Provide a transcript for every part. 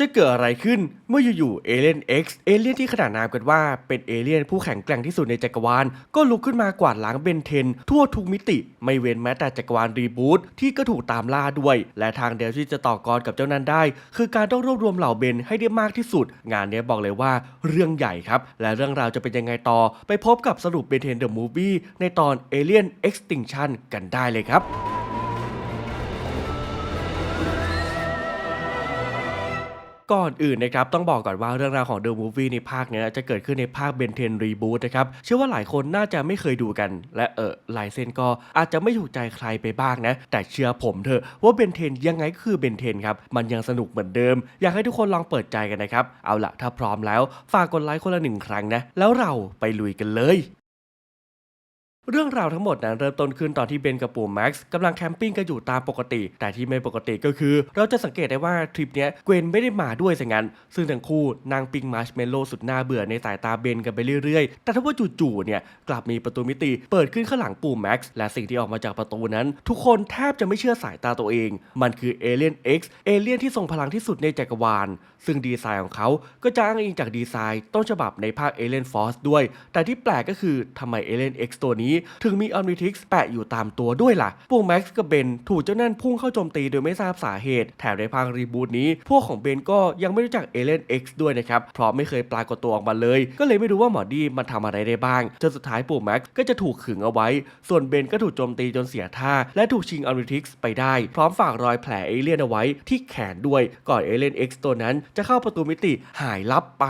จะเกิดอะไรขึ้นเมื่ออยู่ๆเอเลียน X เอเลียนที่ขนานนามกันว่าเป็นเอเลียนผู้แข็งแกร่งที่สุดในจักรวาล ก็ลุกขึ้นมากวาดล้างเบนเทน ทั่วทุกมิติ ไม่เว้นแม้แต่จักรวาลรีบูตที่ก็ถูกตามล่าด้วย และทางเดียวที่จะต่อกรกับเจ้านั้นได้ คือการต้องรวบรวมเหล่าเบนให้ได้มากที่สุด งานนี้บอกเลยว่าเรื่องใหญ่ครับ และเรื่องราวจะเป็นยังไงต่อ ไปพบกับสรุปเบนเทนเดอะมูฟวี่ในตอน Alien Extinction กันได้เลยครับ ก่อนอื่นนะครับต้องบอกก่อนว่าเรื่องราวของ The Movie ในภาคนี้จะเกิดขึ้นในภาค Ben 10 Reboot นะครับเชื่อว่าหลายคนน่าจะไม่เคยดูกัน และเออลายเส้นก็อาจจะไม่ถูกใจใครไปบ้างนะ แต่เชื่อผมเถอะว่า Ben 10 ยังไงก็คือ Ben 10 ครับ มันยังสนุกเหมือนเดิม อยากให้ทุกคนลองเปิดใจกันนะครับ เอาละถ้าพร้อมแล้ว ฝากกดไลค์คนละหนึ่งครั้งนะ แล้วเราไปลุยกันเลย เรื่องราวทั้งหมดนั้นเริ่มต้นขึ้นตอนที่เบนกับปู่แม็กซ์กำลังแคมปิ้งกันอยู่ตามปกติ แต่ที่ไม่ปกติก็คือ เราจะสังเกตได้ว่าทริปนี้เกวนไม่ได้มาด้วยซะงั้น ซึ่งทั้งคู่นางปิงมาร์ชเมลโลสุดน่าเบื่อในสายตาเบนกันไปเรื่อยๆ แต่ถ้าว่าจู่ๆเนี่ยกลับมีประตูมิติเปิดขึ้นข้างหลังปู่แม็กซ์และสิ่งที่ออกมาจากประตูนั้น ทุกคนแทบจะไม่เชื่อสายตาตัวเอง มันคือเอเลียน X เอเลียนที่ทรงพลังที่สุดในจักรวาล ซึ่งดีไซน์ของเขาก็จะอ้างอิงจากดีไซน์ต้นฉบับในภาค Alien Force ด้วย แต่ที่แปลกก็คือทำไม Alien X ตัวนี้ถึงมี Omnitrix แปะอยู่ตามตัวด้วยล่ะ พวกแม็กซ์กับเบนถูกเจ้านั่นพุ่งเข้าโจมตีโดยไม่ทราบสาเหตุ แถมในภาครีบูตนี้ พวกของเบนก็ยังไม่รู้จัก Alien X ด้วยนะครับ เพราะไม่เคยปรากฏตัวออกมาเลย ก็เลยไม่รู้ว่าหมอดีมันทำอะไรได้บ้าง จนสุดท้ายปู่แม็กซ์ก็จะถูกขึงเอาไว้ ส่วนเบนก็ถูกโจมตีจนเสียท่า และถูกชิง Omnitrix ไปได้ พร้อมฝากรอยแผลเอเลียนเอาไว้ที่แขนด้วย ก่อน Alien X ตัวนั้นจะเข้าประตูมิติหายลับไป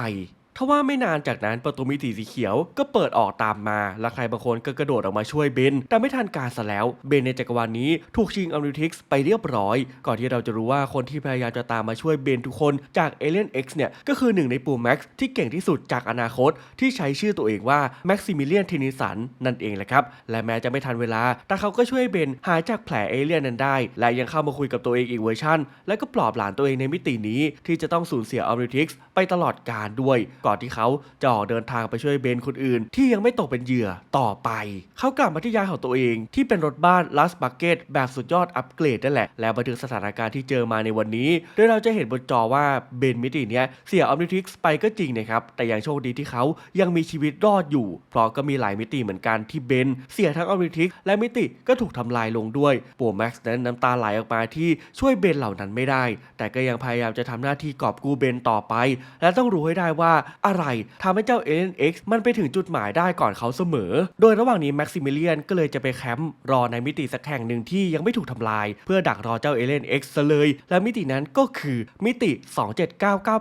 ทว่าไม่นานจากนั้นประตูมิติสีเขียวก็เปิดออกตามมา และใครบางคนก็กระโดดออกมาช่วยเบน แต่ไม่ทันการซะแล้ว เบนในจักรวาลนี้ถูกชิงอมริทิกส์ไปเรียบร้อย ก่อนที่เราจะรู้ว่าคนที่พยายามจะตามมาช่วยเบนทุกคนจาก Alien X เนี่ย ก็คือหนึ่งในปู่แม็กซ์ที่เก่งที่สุดจากอนาคต ที่ใช้ชื่อตัวเองว่าแม็กซิมิเลียนเทนิสันนั่นเองแหละครับ และแม้จะไม่ทันเวลา แต่เขาก็ช่วยเบนหายจากแผลเอเลี่ยนนั้นได้ และยังเข้ามาคุยกับตัวเองอีกเวอร์ชันและก็ปลอบหลานตัวเองในมิตินี้ที่จะต้องสูญเสียอมริทิกส์ ตลอดกาลด้วย ก่อนที่เขาจะออกเดินทางไปช่วยเบนคนอื่น ที่ยังไม่ตกเป็นเหยื่อต่อไป เขากลับมาที่ยานของตัวเอง ที่เป็นรถบ้านลัสบักเก็ตแบบสุดยอดอัปเกรดนั่นแหละ และบันทึกสถานการณ์ที่เจอมาในวันนี้ โดยเราจะเห็นบนจอว่าเบนมิติเนี้ยเสียออมนิทิกส์ไปก็จริงนะครับ แต่ยังโชคดีที่เขายังมีชีวิตรอดอยู่ เพราะก็มีหลายมิติเหมือนกันที่เบนเสียทั้งออมนิทิกและมิติก็ถูกทำลายลงด้วยปู่แม็กซ์นั้นน้ำตาไหลออกมาที่ช่วยเบนเหล่านั้นไม่ได้ แต่ก็ยังพยายามจะทำหน้าที่กอบกู้เบนต่อไปและต้องรู้ให้ได้ว่าอะไรทำให้เจ้าเอเลน X มันไปถึงจุดหมายได้ก่อนเขาเสมอ โดยระหว่างนี้แม็กซิมิเลียนก็เลยจะไปแคมป์รอในมิติสักแห่งหนึ่งที่ยังไม่ถูกทำลาย เพื่อดักรอเจ้าเอเลน X ซะเลย และมิตินั้นก็คือมิติ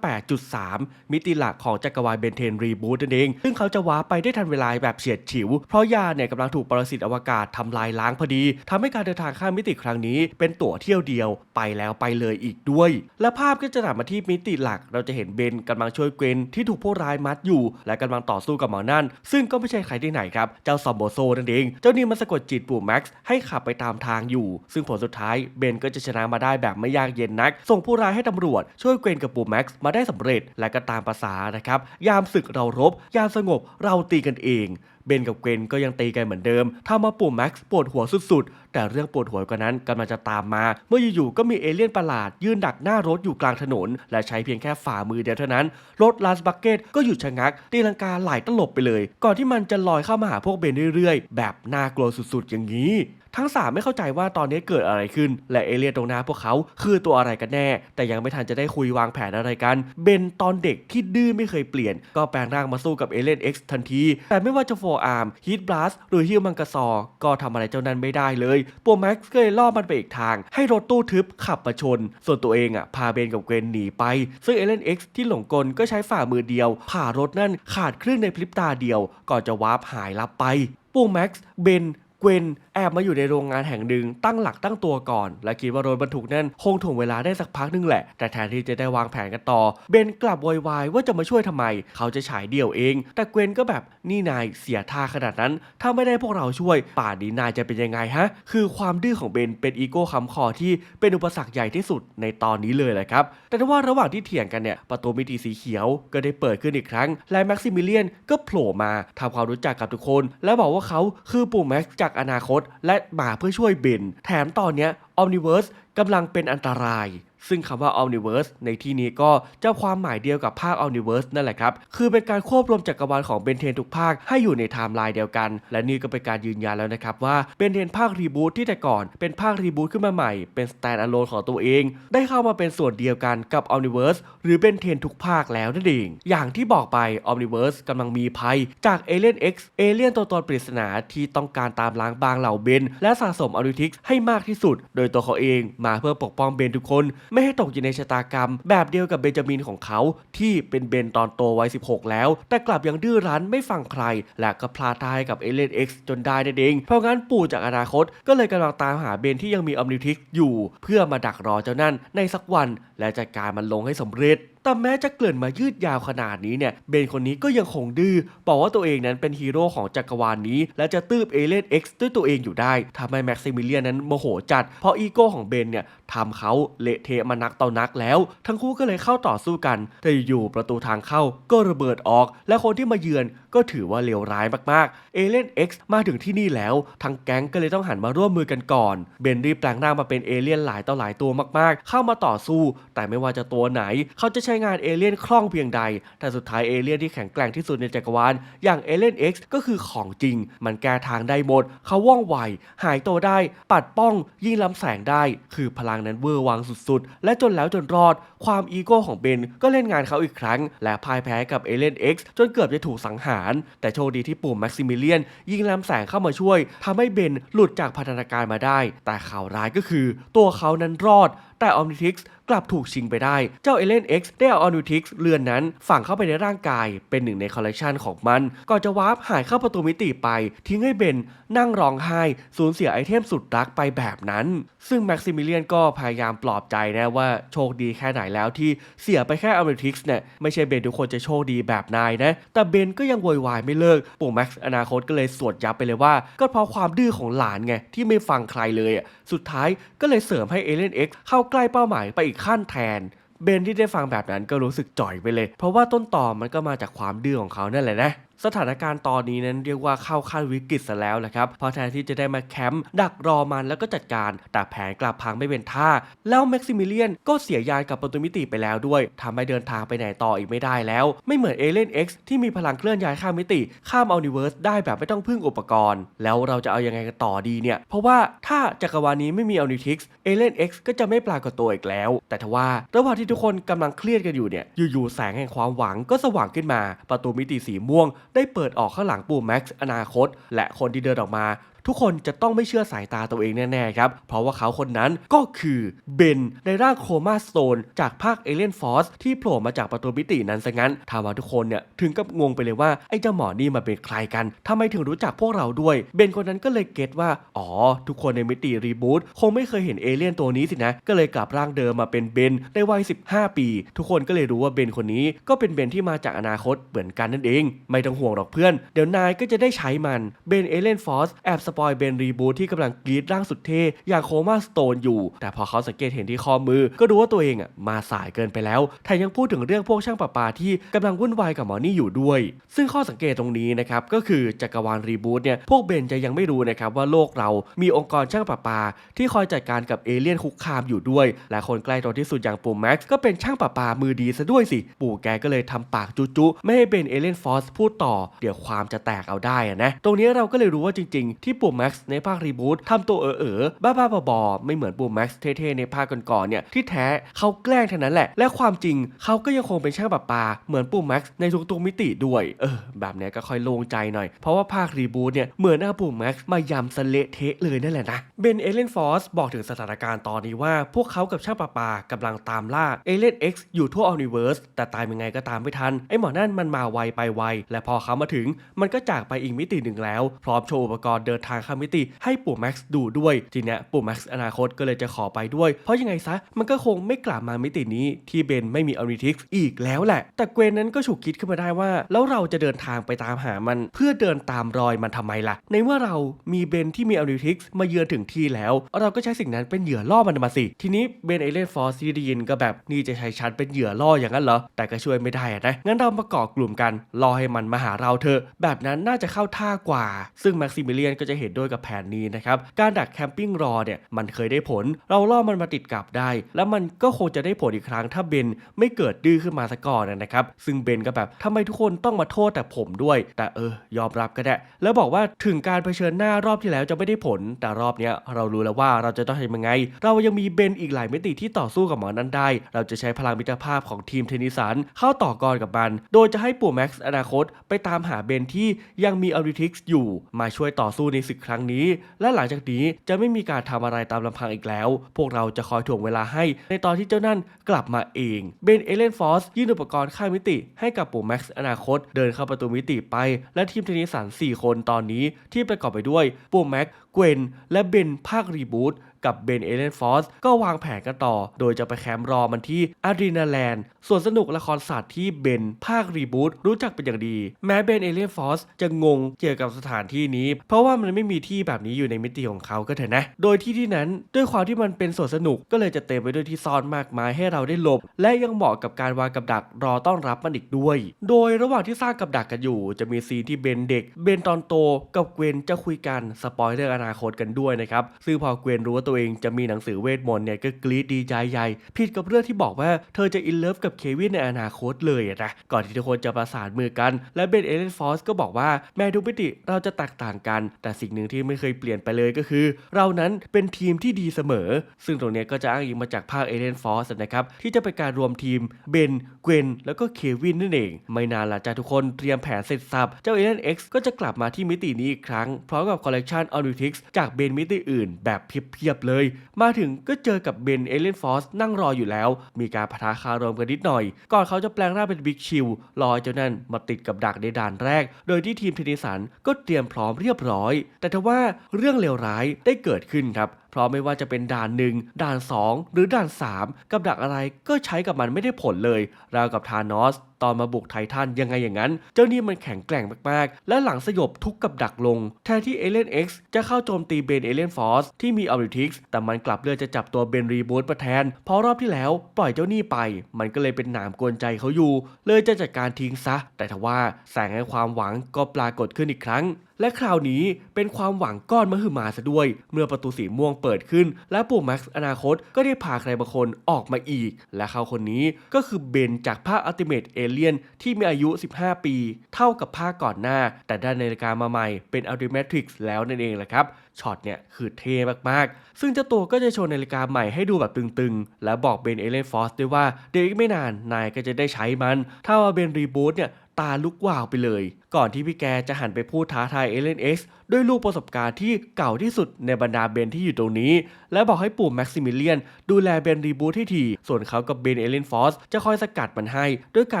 27998.3 มิติหลักของจักรวาลเบนเทนรีบูตนั่นเอง ซึ่งเขาจะว้าไปได้ทันเวลาแบบเฉียดฉิว เพราะยาเนี่ยกำลังถูกปรสิตอวกาศทำลายล้างพอดีทำให้การเดินทางข้ามมิติครั้งนี้ เป็นตั๋วเที่ยวเดียวไปแล้วไปเลยอีกด้วย และภาพก็จะตัดมาที่มิติหลักเราจะเห็นเบนกำลังช่วยเกวนที่ถูกพวกร้ายมัดอยู่ และกำลังต่อสู้กับหมอนั่น ซึ่งก็ไม่ใช่ใครที่ไหนครับ เจ้าซอมโบโซนั่นเอง เจ้านี่มันสะกดจิตปู่แม็กซ์ให้ขับไปตามทางอยู่ ซึ่งผลสุดท้ายเบนก็จะชนะมาได้แบบไม่ยากเย็นนัก ส่งผู้ร้ายให้ตำรวจช่วยเกวนกับปู่แม็กซ์มาได้สำเร็จและก็ตามภาษานะครับยามศึกเรารบ ยามสงบเราตีกันเอง เบนกับเกวนก็ยังตีกันเหมือนเดิมทำมาปู่แม็กซ์ปวดหัวสุดๆ แต่เรื่องปวดหัวกว่านั้นกำลังจะตามมา เมื่ออยู่ๆก็มีเอเลี่ยนประหลาด ยืนดักหน้ารถอยู่กลางถนน และใช้เพียงแค่ฝ่ามือเดียวเท่านั้น รถลาสบักเก็ตก็หยุดชะงัก ตีลังกาไหลตลบไปเลย ก่อนที่มันจะลอยเข้ามาหาพวกเบนเรื่อยๆ แบบน่ากลัวสุดๆ อย่างนี้ ทั้งสามไม่เข้าใจว่าตอนนี้เกิดอะไรขึ้น และเอเลี่ยนตรงหน้าพวกเขาคือตัวอะไรกันแน่ แต่ยังไม่ทันจะได้คุยวางแผนอะไรกัน เบนตอนเด็กที่ดื้อไม่เคยเปลี่ยน ก็แปลงร่างมาสู้กับเอเลี่ยน X ทันที แต่ไม่ว่าจะโฟอาร์มฮีทบลัสหรือฮิวมังกาซอก็ทำอะไรเจ้านั้นไม่ได้เลยปัวแม็กซ์ก็เลยล่อมันไปอีกทาง ให้รถตู้ทึบขับมาชน ส่วนตัวเองอะพาเบนกับเกวนหนีไป ซึ่งเอเลี่ยน X ที่หลงกลก็ใช้ฝ่ามือเดียว ผ่ารถนั่นขาดครึ่งในพริบตาเดียว ก่อนจะวาร์ปหายลับไป ปูแม็กซ์ เบน เวนแอบมาอยู่ในโรงงานแห่งหนึ่งตั้งหลักตั้งตัวก่อน และคิดว่ารถบรรทุกนั่นคงถ่วงเวลาได้สักพักนึงแหละ แต่แทนที่จะได้วางแผนกันต่อ เบนกลับโวยวายว่าจะมาช่วยทำไม เขาจะฉายเดี่ยวเอง แต่เกวนก็แบบนี่นายเสียท่าขนาดนั้น ถ้าไม่ได้พวกเราช่วย ป่านนี้นายจะเป็นยังไงฮะ คือความดื้อของเบนเป็นอีโก้คำคอที่เป็นอุปสรรคใหญ่ที่สุดในตอนนี้เลยแหละครับ แต่ถ้าว่าระหว่างที่เถียงกันเนี่ยประตูมิติสีเขียวก็ได้เปิดขึ้นอีกครั้ง และแม็กซิมิเลียนก็โผล่มาทำความรู้จักกับทุกคน และบอกว่าเขาคือปู่แม็กจากอนาคต และมาเพื่อช่วยเบน แถมตอนนี้ออมนิเวิร์สกำลังเป็นอันตราย ซึ่งคำว่า Omniverse ในที่นี้ก็จะความหมายเดียวกับภาค Omniverse นั่นแหละครับ คือเป็นการควบรวมจักรวาลของเบนเทนทุกภาคให้อยู่ในไทม์ไลน์เดียวกัน และนี่ก็เป็นการยืนยันแล้วนะครับว่าเบนเทนภาครีบูตที่แต่ก่อนเป็นภาครีบูตขึ้นมาใหม่ เป็น stand alone ของตัวเอง ได้เข้ามาเป็นส่วนเดียวกันกับ Omniverse หรือเบนเทนทุกภาคแล้วนั่นเอง อย่างที่บอกไป Omniverse กำลังมีภัยจาก Alien X เอเลี่ยนตัวตนปริศนาที่ต้องการตามล้างบางเหล่าเบนและสะสมอนิทิกให้มากที่สุด โดยตัวเขาเองมาเพื่อปกป้องเบนทุกคนไม่ให้ตกอยู่ในชะตากรรม แบบเดียวกับเบนจามินของเขาที่เป็นเบนตอนโตวัย 16 แล้ว แต่กลับยังดื้อรั้นไม่ฟังใคร และก็พลาดทายกับเอเลนเอ็กซ์จนได้นั่นเองเพราะงั้นปู่จากอนาคต ก็เลยกำลังตามหาเบนที่ยังมีอมนิทิกอยู่ เพื่อมาดักรอเจ้านั่นในสักวัน และจัดการมันลงให้สำเร็จ แต่แม้จะเกลื่อนมายืดยาวขนาดนี้เนี่ย เบนคนนี้ก็ยังคงดื้อ บอกว่าตัวเองนั้นเป็นฮีโร่ของจักรวาลนี้ และจะตืบเอเลน X ด้วยตัวเองอยู่ได้ทำให้แม็กซิมิเลียนนั้นโมโหจัด เพราะอีโก้ของเบนเนี่ยทำเขาเละเทะมานักต่อนักแล้ว ทั้งคู่ก็เลยเข้าต่อสู้กัน แต่อยู่ประตูทางเข้าก็ระเบิดออก และคนที่มาเยือนก็ถือว่าเลวร้ายมากๆ เอเลน X มาถึงที่นี่แล้ว ทั้งแก๊งก็เลยต้องหันมาร่วมมือกันก่อน เบนรีบแปลงร่างมาเป็นเอเลี่ยนหลายต่อหลายตัวมากๆ เข้ามาต่อสู้ แต่ไม่ว่าจะตัวไหน เขาจะใช้้งานเอเลี่ยนคล่องเพียงใด แต่สุดท้ายเอเลี่ยนที่แข็งแกร่งที่สุดในจักรวาลอย่างเอเลี่ยน X ก็คือของจริง มันแก้ทางได้หมดเขาว่องไว หายตัวได้ ปัดป้อง ยิงลำแสงได้ คือพลังนั้นเวอร์วังสุดๆ และจนแล้วจนรอด ความอีโก้ของเบนก็เล่นงานเขาอีกครั้ง และพ่ายแพ้กับเอเลี่ยน X จนเกือบจะถูกสังหาร แต่โชคดีที่ปุ่มแม็กซิมิเลียน ยิงลำแสงเข้ามาช่วยทำให้เบนหลุดจากพันธนาการมาได้ แต่ข่าวร้ายก็คือ ตัวเขานั้นรอดแต่ออมนิทิกส์ กลับถูกชิงไปได้ เจ้าเอเลน X ได้เอาออนูทิกส์เรือนนั้นฝังเข้าไปในร่างกายเป็นหนึ่งในคอลเลกชันของมัน ก่อนจะวาร์ปหายเข้าประตูมิติไป ทิ้งให้เบนนั่งร้องไห้สูญเสียไอเทมสุดรักไปแบบนั้น ซึ่งแม็กซิมิเลียนก็พยายามปลอบใจนะว่าโชคดีแค่ไหนแล้วที่เสียไปแค่ออมนิทิกส์เนี่ยไม่ใช่เบนทุกคนจะโชคดีแบบนายนะ แต่เบนก็ยังโวยวายไม่เลิกปู่แม็กซ์อนาคตก็เลยสวดยับไปเลยว่า ก็เพราะความดื้อของหลานไง ที่ไม่ฟังใครเลยอะสุดท้ายก็เลยเสริมให้เอเลน X เข้าใกล้เป้าหมายไปอีกขั้นแทนเบนที่ได้ฟังแบบนั้นก็รู้สึกจ่อยไปเลย เพราะว่าต้นต่อมันก็มาจากความดื้อของเขานั่นแหละนะ สถานการณ์ตอนนี้นั้นเรียกว่าเข้าขั้นวิกฤตซะแล้วแหละครับ เพราะแทนที่จะได้มาแคมป์ดักรอมันแล้วก็จัดการ แต่แผนกลับพังไม่เป็นท่า แล้วแม็กซิมิเลียนก็เสียยานกับประตูมิติไปแล้วด้วยทำให้เดินทางไปไหนต่ออีกไม่ได้แล้ว ไม่เหมือนเอเลน X ที่มีพลังเคลื่อนย้ายข้ามมิติ ข้ามอนิเวิร์สได้แบบไม่ต้องพึ่งอุปกรณ์ แล้วเราจะเอายังไงกันต่อดีเนี่ย เพราะว่าถ้าจักรวาลนี้ไม่มีอนิทิกส์เอเลน X ก็จะไม่ปรากฏตัวอีกแล้ว แต่ทว่าระหว่างที่ทุกคนกำลังเครียดกันอยู่เนี่ยอยู่ๆแสงแห่งความหวังก็สว่างขึ้นมา ประตูมิติสีม่วงได้เปิดออกข้างหลังปู่แม็กซ์อนาคต และคนที่เดินออกมา ทุกคนจะต้องไม่เชื่อสายตาตัวเองแน่ๆครับ เพราะว่าเขาคนนั้นก็คือเบนในร่างโคมาสโตนจากภาคเอเลียนฟอสที่โผล่มาจากประตูมิตินั้นซะงั้นทำเอาทุกคนเนี่ยถึงกับงงไปเลยว่าไอ้เจ้าหมอนี่มาเป็นใครกันทำไมถึงรู้จักพวกเราด้วย เบนคนนั้นก็เลยเก็ตว่า อ๋อ ทุกคนในมิติรีบูตคงไม่เคยเห็นเอเลี่ยนตัวนี้สินะ ก็เลยกลับร่างเดิมมาเป็นเบนในวัย 15 ปี ทุกคนก็เลยรู้ว่าเบนคนนี้ก็เป็นเบนที่มาจากอนาคตเหมือนกันนั่นเอง ไม่ต้องห่วงหรอกเพื่อน เดี๋ยวนายก็จะได้ใช้มัน เบนเอเลียนฟอสแอบสปอยเบนรีบูที่กำลังกรีดร่างสุดเท่อย่างโคม่าสโตนอยู่ แต่พอเขาสังเกตเห็นที่ข้อมือ ก็รู้ว่าตัวเองอะมาสายเกินไปแล้วแถมยังพูดถึงเรื่องพวกช่างประปาที่กำลังวุ่นวายกับหมอนี่อยู่ด้วย ซึ่งข้อสังเกตตรงนี้นะครับก็คือจักรวาลรีบูตเนี่ยพวกเบนจะยังไม่รู้นะครับว่าโลกเรามีองค์กรช่างประปา ที่คอยจัดการกับเอเลี่ยนคุกคามอยู่ด้วย และคนใกล้ตัวที่สุดอย่างปู่แม็กซ์ก็เป็นช่างประปามือดีซะด้วยสิ ปู่แกก็เลยทำปากจุจุไม่ให้เบนเอเลี่ยนฟอสพูดต่อ เดี๋ยวความจะแตกเอาได้อะนะตรงนี้เราก็เลยรู้ว่าจริง ๆ ที่ปแม็กซ์ในภาครีบูตทำตัวเออๆบ้าๆบอๆไม่เหมือนปู่แม็กซ์เท่ๆในภาคก่อนๆเนี่ยที่แท้เขาแกล้งเท่านั้นแหละ และความจริงเขาก็ยังคงเป็นช่างประปา เหมือนปู่แม็กซ์ในทุกๆมิติด้วยเออแบบนี้ก็ค่อยโล่งใจหน่อย เพราะว่าภาครีบูตเนี่ยเหมือนเอาปู่แม็กซ์มายำสเละเทะเลยนั่นแหละนะเบนเอเลนฟอสบอกถึงสถานการณ์ตอนนี้ว่า พวกเขากับช่างประปากำลังตามล่าเอเลน X อยู่ทั่วอ n นิเวิร์สแต่ตายยังไงก็ตามไม่ทันไอ้หมอนั่นมันมาไวไปไวและพอเขามาถึง มันก็จากไปอีกมิติหนึ่งแล้ว พร้อมโชว์อุปกรณ์เดินทางข้ามมิติให้ปู่แม็กซ์ดูด้วย ทีเนี้ยปู่แม็กซ์อนาคตก็เลยจะขอไปด้วย เพราะยังไงซะ มันก็คงไม่กลับมามิตินี้ที่เบนไม่มีอ n นิทิกส์อีกแล้วแหละ แต่เกวนนั้นก็ฉุกคิดขึ้นมาได้ว่า แล้วเราจะเดินทางไปตามหามันเพื่อเดินตามรอยมันทำไมล่ะ ในเมื่อเรามีเบนที่มีอ n นิทิกส์มาเยือนถึงที่แล้ว เราก็ใช้สิ่งนั้นเป็นเหยื่อล่อมันมาสิ ทีนี้เบนเอเลนฟอร์ซีดีนก็แบบนี่จะใช้ฉันเป็นเหยื่อล่ออย่างนั้นเหรอ แต่ก็ช่วยไม่ได้นะงั้นเรามาเกาะกลุ่มกันรอให้มันมาหาเราเถอะแบบนั้นน่าจะเข้าท่ากว่า ซึ่งแม็กซิมิเลียนก็จะเห็นห็นด้วยกับแผนนี้นะครับ การดักแคมปิ้งรอเนี่ยมันเคยได้ผล เราล่อมันมาติดกับได้ แล้วมันก็คงจะได้ผลอีกครั้งถ้าเบนไม่เกิดดื้อขึ้นมาซะก่อนนะครับ ซึ่งเบนก็แบบทำไมทุกคนต้องมาโทษแต่ผมด้วย แต่เออยอมรับก็ได้ แล้วบอกว่าถึงการเผชิญหน้ารอบที่แล้วจะไม่ได้ผล แต่รอบเนี้ยเรารู้แล้วว่าเราจะต้องทำยังไง เรายังมีเบนอีกหลายมิติที่ต่อสู้กับหมอนั้นได้ เราจะใช้พลังมิตรภาพของทีมเทนนิสันเข้าต่อกรกับมัน โดยจะให้ปู่แม็กซ์อนาคต ไปตามหาเบนที่ยังมีอัลริทิกซ์อยู่มาช่วยต่อสู้ในศึกครั้งนี้ และหลังจากนี้จะไม่มีการทำอะไรตามลำพังอีกแล้ว พวกเราจะคอยถ่วงเวลาให้ในตอนที่เจ้านั่นกลับมาเองเบนเอเลนฟอสยื่นอุปกรณ์ค่ามมิติให้กับปู่แม็กซ์อนาคต เดินเข้าประตูมิติไป และทีมเทนนิสัน4คนตอนนี้ที่ประกอบไปด้วยปู่แม็กเกวนและเบนภาครีบูต กับเบนเอเลนฟอสก็วางแผนกันต่อ โดยจะไปแคมป์รอมันที่อารีนาแลนด์ส่วนสนุกละครศาสตร์ที่เบนภาครีบูตรู้จักเป็นอย่างดี แม้เบนเอเลนฟอสจะงงเกี่ยวกับสถานที่นี้ เพราะว่ามันไม่มีที่แบบนี้อยู่ในมิติของเขาก็เถอะนะ โดยที่ที่นั้นด้วยความที่มันเป็นสวนสนุกก็เลยจะเต็มไปด้วยที่ซ่อนมากมายให้เราได้หลบ และยังเหมาะกับการวางกับดักรอต้อนรับมันอีกด้วย โดยระหว่างที่สร้างกับดักกันอยู่ จะมีซีนที่เบนเด็ก เบนตอนโตกับเกวนจะคุยกันสปอยเรื่องอนาคตกันด้วยนะครับซึ่งพอเกวนรู้ว่าตัวเองจะมีหนังสือเวทมนต์เนี่ยก็กรี๊ดดีใจใหญ่ผิดกับเรื่องที่บอกว่าเธอจะอินเลิฟกับเควินในอนาคตเลยนะก่อนที่ทุกคนจะประสานมือกัน และเบนเอเลนฟอสก็บอกว่าแม้ทุกมิติเราจะแตกต่างกัน แต่สิ่งหนึ่งที่ไม่เคยเปลี่ยนไปเลยก็คือ เรานั้นเป็นทีมที่ดีเสมอ ซึ่งตรงนี้ก็จะอ้างอิงมาจากภาคเอเลนฟอสนะครับที่จะเป็นการรวมทีมเบนเกวนแล้วก็เควินนั่นเอง ไม่นานหลังจากทุกคนเตรียมแผนเสร็จสับเจ้าเอเลน X ก็จะกลับมาที่มิตินี้อีกครั้งพร้อมกับคอลเลกชันออริทิกส์จากเบนมิติอื่น แบบเพียบเลย มาถึงก็เจอกับเบนเอเลนฟอสนั่งรออยู่แล้ว มีการพะทะคารมกันนิดหน่อย ก่อนเขาจะแปลงร่างเป็นบิ๊กชิลรอเจ้านั่นมาติดกับดักในด่านแรก โดยที่ทีมเทนนิสันก็เตรียมพร้อมเรียบร้อย แต่ทว่าเรื่องเลวร้ายได้เกิดขึ้นครับเพราะไม่ว่าจะเป็นด่านหนึ่งด่าน 2 หรือด่าน 3 กับดักอะไรก็ใช้กับมันไม่ได้ผลเลย ราวกับทานอส ตอนมาบุกไททันยังไงอย่างนั้น เจ้านี่มันแข็งแกร่งมากๆ และหลังสยบทุกกับดักลง แทนที่เอเลนเอ็กซ์จะเข้าโจมตีเบนเอเลนฟอสที่มีอัลริทิกส์แต่มันกลับเลือกจะจับตัวเบนรีบูตมาแทน เพราะรอบที่แล้วปล่อยเจ้านี่ไป มันก็เลยเป็นหนามกวนใจเขาอยู่ เลยจะจัดการทิ้งซะ แต่ทว่าแสงแห่งความหวังก็ปรากฏขึ้นอีกครั้งและคราวนี้เป็นความหวังก้อนมหึมาซะด้วย เมื่อประตูสีม่วงเปิดขึ้น และปู่แม็กซ์อนาคตก็ได้พาใครบางคนออกมาอีก และเขาคนนี้ก็คือเบนจากภาคอัลติเม e เอเลียนที่มีอายุ 15 ปี เท่ากับภาคก่อนหน้า แต่ได้นาฬิกามาใหม่เป็นอัลติเมทริกซ์แล้วนั่นเองแหละครับช็อตเนี่ยคือเท่มากๆ ซึ่งเจ้าตัวก็จะโชว์นาฬิกาใหม่ให้ดูแบบตึงๆ และบอกเบนเอเลนฟอสด้วยว่าเดี๋ยวอีกไม่นานนายก็จะได้ใช้มัน ถ้าว่าเบนรีบูตเนี่ย ตาลุกวาวไปเลย ก่อนที่พี่แกจะหันไปพูดท้าทายเอเลน X ด้วยลูกประสบการณ์ที่เก่าที่สุดในบรรดาเบนที่อยู่ตรงนี้ และบอกให้ปู่แม็กซิมิเลียน ดูแลเบนรีบูทให้ทีส่วนเขากับเบนเอเลนฟอสจะคอยสกัดมันให้ ด้วยกา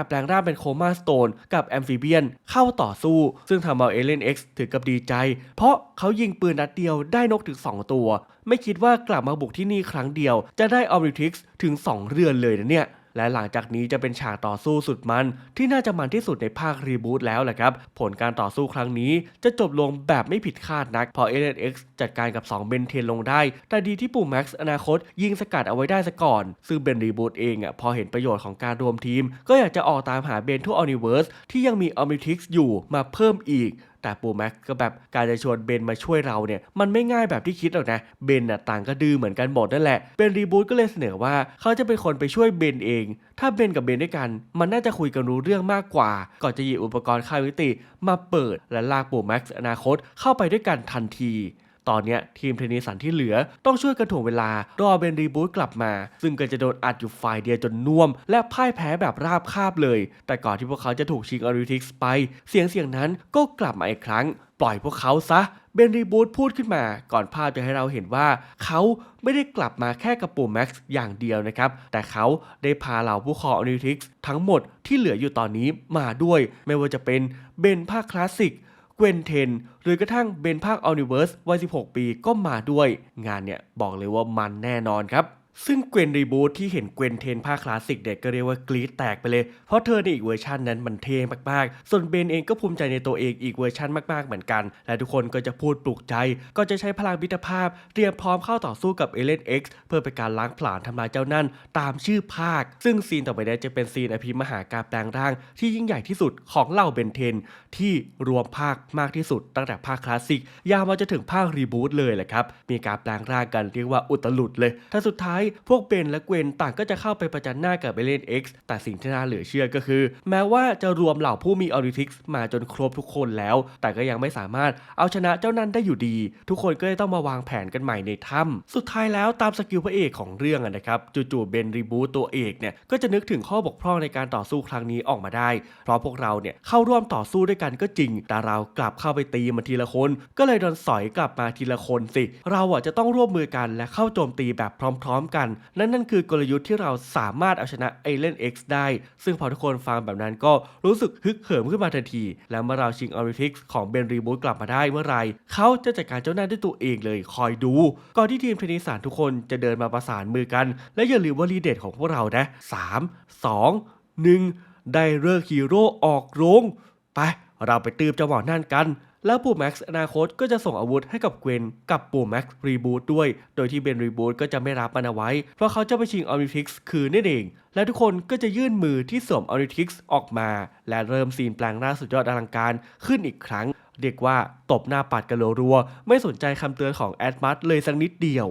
รแปลงร่างเป็นโคมาสโตนกับแอมฟิเบียนเข้าต่อสู้ ซึ่งทำเอาเอเลน X ถึงกับดีใจ เพราะเขายิงปืนนัดเดียวได้นกถึง 2 ตัว ไม่คิดว่ากลับมาบุกที่นี่ครั้งเดียว จะได้ออริทิกส์ถึง 2 เรือนเลยนะเนี่ย และหลังจากนี้จะเป็นฉากต่อสู้สุดมัน ที่น่าจะมันที่สุดในภาครีบูตแล้วแหละครับ ผลการต่อสู้ครั้งนี้จะจบลงแบบไม่ผิดคาดนัก พอเอเลน X จัดการกับ 2 เบนเทนลงได้ แต่ดีที่ปู่แม็กซ์อนาคต ยิงสกัดเอาไว้ได้ซะก่อน ซึ่งเบนรีบูตเองอะพอเห็นประโยชน์ของการรวมทีม ก็อยากจะออกตามหาเบนทั่วอนิเวิร์สที่ยังมีออมิทิกส์อยู่มาเพิ่มอีก แต่ปูแม็กก็แบบการจะชวนเบนมาช่วยเราเนี่ยมันไม่ง่ายแบบที่คิดหรอกนะเบนน่ะต่างก็ดื้อเหมือนกันหมดนั่นแหละเป็นรีบูตก็เลยเสนอว่าเขาจะเป็นคนไปช่วยเบนเอง ถ้าเบนกับเบนด้วยกัน มันน่าจะคุยกันรู้เรื่องมากกว่า ก่อนจะหยิบอุปกรณ์ค่ายวิติมาเปิดและลากปูแม็กซ์อนาคตเข้าไปด้วยกันทันที ตอนนี้ทีมเทนนิสันที่เหลือต้องช่วยกันถ่วงเวลารอเบนรีบูตกลับมา ซึ่งก็จะโดนอัดอยู่ฝ่ายเดียวจนน่วม และพ่ายแพ้แบบราบคาบเลย แต่ก่อนที่พวกเขาจะถูกชิงออริทิกส์ไป เสียงเสียงนั้นก็กลับมาอีกครั้ง ปล่อยพวกเขาซะเบนรีบูตพูดขึ้นมาก่อนภาพจะให้เราเห็นว่า เขาไม่ได้กลับมาแค่กับปู่แม็กซ์อย่างเดียวนะครับ แต่เขาได้พาเหล่าผู้คอออริทิกส์ทั้งหมดที่เหลืออยู่ตอนนี้มาด้วย ไม่ว่าจะเป็นเบนภาคคลาสสิก เวนเทน หรือกระทั่งเบนภาคอ u นิเวิร์สวัย 16 ปีก็มาด้วย งานเนี่ยบอกเลยว่ามันแน่นอนครับ ซึ่งเกวนรีบูทที่เห็นเกวนเทนภาคคลาสสิกเด็กก็เรียกว่ากรี๊ดแตกไปเลย เพราะเธอในอีกเวอร์ชันนั้นมันเท่มากๆ ส่วนเบนเองก็ภูมิใจในตัวเองอีกเวอร์ชันมากๆเหมือนกัน และทุกคนก็จะพูดปลุกใจ ก็จะใช้พลังมิตรภาพ เตรียมพร้อมเข้าต่อสู้กับเอเลน X เพื่อเป็นการล้างผลาญทำลายเจ้านั่น ตามชื่อภาค ซึ่งซีนต่อไปนี้จะเป็นซีนอภิมหาการแปลงร่าง ที่ยิ่งใหญ่ที่สุดของเหล่าเบนเทน ที่รวมภาคมากที่สุด ตั้งแต่ภาคคลาสสิกยาวมาจนถึงภาครีบูตเลยแหละครับมีการแปลงร่างกันเรียกว่าอุตลุดเลยแต่สุดท้ายพวกเบนและเกวนต่างก็จะเข้าไปประจันหน้ากับเอเลน X แต่สิ่งที่น่าเหลือเชื่อก็คือ แม้ว่าจะรวมเหล่าผู้มีออริทิกส์มาจนครบทุกคนแล้ว แต่ก็ยังไม่สามารถเอาชนะเจ้านั้นได้อยู่ดี ทุกคนก็เลยต้องมาวางแผนกันใหม่ในถ้ำสุดท้ายแล้วตามสกิลพระเอกของเรื่องนะครับจู่ๆเบนรีบูตตัวเอกเนี่ยก็จะนึกถึงข้อบกพร่องในการต่อสู้ครั้งนี้ออกมาได้ เพราะพวกเราเนี่ยเข้าร่วมต่อสู้ด้วยกันก็จริง แต่เรากลับเข้าไปตีมันทีละคน ก็เลยโดนสอยกลับมาทีละคนสิ เราอะจะต้องร่วมมือกันและเข้าโจมตีแบบพร้อม ๆกันและนั่นคือกลยุทธ์ที่เราสามารถเอาชนะเอเลน X ได้ ซึ่งพอทุกคนฟังแบบนั้นก็รู้สึกฮึกเหิมขึ้นมาทันที และเมื่อเราชิงออริทิกส์ของเบนรีบูตกลับมาได้เมื่อไรเขาจะจัดการเจ้าหน้าด้วยตัวเองเลยคอยดู ก่อนที่ทีมเทนนิสานทุกคนจะเดินมาประสานมือกัน และอย่าลืมว่าลีเด็ดของพวกเรานะ3 2 1ได้เลิกฮีโร่ออกโรงไปเราไปตืบเจ้าหมอนั่นกัน แล้วปู่แม็กซ์อนาคตก็จะส่งอาวุธให้กับเกวนกับปู่แม็กซ์รีบูตด้วย โดยที่เบนรีบูตก็จะไม่รับมันเอาไว้ เพราะเขาจะไปชิงออริทิกส์คืนนั่นเอง และทุกคนก็จะยื่นมือที่สวมออริทิกส์ออกมา และเริ่มซีนแปลงร่างสุดยอดอลังการขึ้นอีกครั้ง เรียกว่าตบหน้าปัดกันรัวๆไม่สนใจคำเตือนของแอดมัสเลยสักนิดเดียว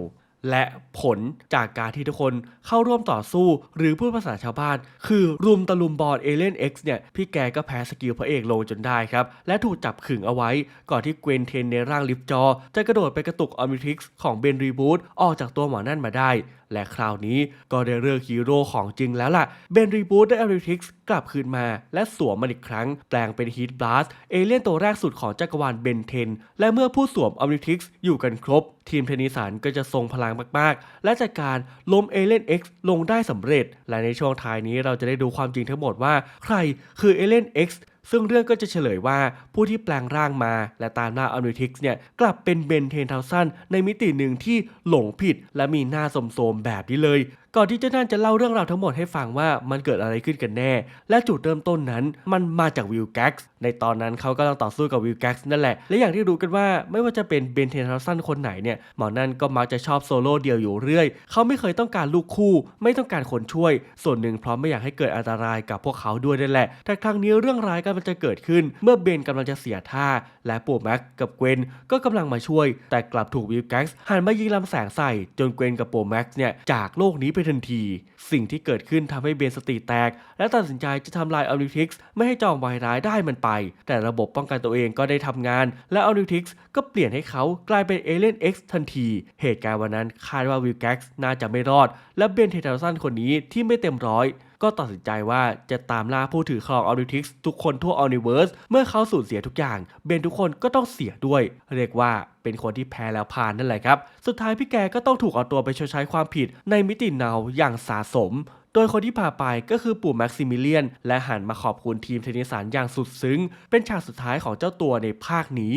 และผลจากการที่ทุกคนเข้าร่วมต่อสู้ หรือพูดภาษาชาวบ้าน คือรุมตะลุมบอลเอเลน X เนี่ย พี่แกก็แพ้สกิลพระเอกลงจนได้ครับ และถูกจับขึงเอาไว้ ก่อนที่เกวนเทนในร่างลิฟจอ จะกระโดดไปกระตุกออมิทริกซ์ของเบนรีบูตออกจากตัวหมอนั่นมาได้ และคราวนี้ก็ได้เลือกฮีโร่ของจริงแล้วล่ะ เบนรีบูตได้อริทิกส์กลับคืนมา และสวมมันอีกครั้ง แปลงเป็นฮีทบลัสเอเลี่ยนตัวแรกสุดของจักรวาลเบนเทน และเมื่อผู้สวมอริทิกส์อยู่กันครบ ทีมเทนนิสันก็จะทรงพลังมาก ๆ และจัดการล้มเอเลน X ลงได้สำเร็จ และในช่วงท้ายนี้เราจะได้ดูความจริงทั้งหมดว่า ใครคือเอเลน X ซึ่งเรื่องก็จะเฉลยว่าผู้ที่แปลงร่างมาและตามหน้าอ m นิทิกส์เนี่ยกลับเป็นเบนเทนทาวสันในมิติหนึ่งที่หลงผิดและมีหน้าสมโสมแบบนี้เลย ก่อนที่เจ้านั่นจะเล่าเรื่องราวทั้งหมดให้ฟังว่ามันเกิดอะไรขึ้นกันแน่ และจุดเริ่มต้นนั้นมันมาจากวิลแก๊กส์ ในตอนนั้นเขากำลังต่อสู้กับวิลแก๊กซ์นั่นแหละ และอย่างที่รู้กันว่าไม่ว่าจะเป็นเบนเทนทาวสันคนไหนเนี่ยหมอนั่นก็มักจะชอบโซโล่เดียวอยู่เรื่อย เขาไม่เคยต้องการลูกคู่ ไม่ต้องการคนช่วย ส่วนหนึ่งเพราะไม่อยากให้เกิดอันตรายกับพวกเขาด้วยนั่นแหละ แต่ครั้งนี้เรื่องร้ายกำลังจะเกิดขึ้น เมื่อเบนกำลังจะเสียท่า และปู่แม็กกับเกวนก็กำลังมาช่วย แต่กลับถูกวิลแก๊กซ์หันมายิงลำแสงใส่จนเกวนกับปู่แม็กซ์เนี่ยจากโลกนี้ไปทันที สิ่งที่เกิดขึ้นทำให้เบนสติแตก และตัดสินใจจะทำลายอ m นิทิกส์ไม่ให้จอมวายร้ายได้มันไปแต่ระบบป้องกันตัวเองก็ได้ทำงาน และออนิทิกส์ก็เปลี่ยนให้เขากลายเป็นเอเลนเอ็กซ์ทันที เหตุการณ์วันนั้นคาดว่าวิลแก๊กซ์น่าจะไม่รอด และเบนเทเทลสันคนนี้ที่ไม่เต็มร้อย ก็ตัดสินใจว่าจะตามล่าผู้ถือครองออริทิกส์ทุกคนทั่วอ n นิเวิร์สเมื่อเขาสูญเสียทุกอย่าง เบนทุกคนก็ต้องเสียด้วย เรียกว่าเป็นคนที่แพ้แล้วผ่านนั่นแหละครับ สุดท้ายพี่แกก็ต้องถูกเอาตัวไปชดใช้ความผิดในมิติเนาอย่างสาสมโดยคนที่พาไปก็คือปู่แม็กซิมิเลียน และหันมาขอบคุณทีมเทนนิสานอย่างสุดซึ้ง เป็นฉากสุดท้ายของเจ้าตัวในภาคนี้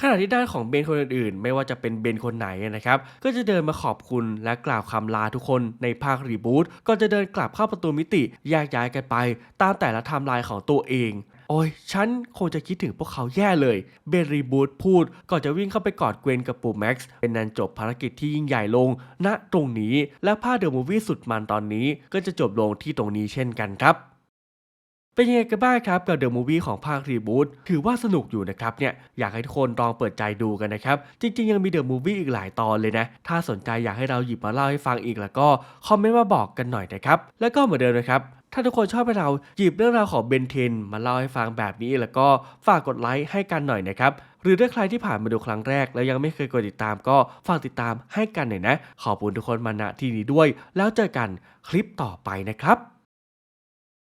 ขณะที่ด้านของเบนคนอื่นๆ ไม่ว่าจะเป็นเบนคนไหนนะครับ ก็จะเดินมาขอบคุณและกล่าวคำลาทุกคนในภาครีบูตก่อนจะเดินกลับเข้าประตูมิติแยกย้ายกันไป ตามแต่ละไทม์ไลน์ของตัวเองโอ้ย ฉันคงจะคิดถึงพวกเขาแย่เลย เบนรีบูตพูด ก่อนจะวิ่งเข้าไปกอดเกวนกับปู่แม็กซ์ เป็นนันจบภารกิจที่ยิ่งใหญ่ลง ณ ตรงนี้ และภาคเดอะมูฟวี่สุดมันตอนนี้ ก็จะจบลงที่ตรงนี้เช่นกันครับ เป็นยังไงกันบ้างครับกับเดอะมูฟวี่ของภาครีบูตถือว่าสนุกอยู่นะครับเนี่ยอยากให้ทุกคนลองเปิดใจดูกันนะครับ จริงๆ ยังมีเดอะมูฟวี่อีกหลายตอนเลยนะ ถ้าสนใจอยากให้เราหยิบมาเล่าให้ฟังอีกแล้วก็คอมเมนต์มาบอกกันหน่อยนะครับ แล้วก็เหมือนเดิมนะครับถ้าทุกคนชอบให้เราหยิบเรื่องราวของเบนเทนมาเล่าให้ฟังแบบนี้แล้วก็ฝากกดไลค์ให้กันหน่อยนะครับ หรือถ้าใครที่ผ่านมาดูครั้งแรก แล้วยังไม่เคยกดติดตามก็ฝากติดตามให้กันหน่อยนะ ขอบคุณทุกคนมาณที่นี้ด้วย แล้วเจอกันคลิปต่อไปนะครับ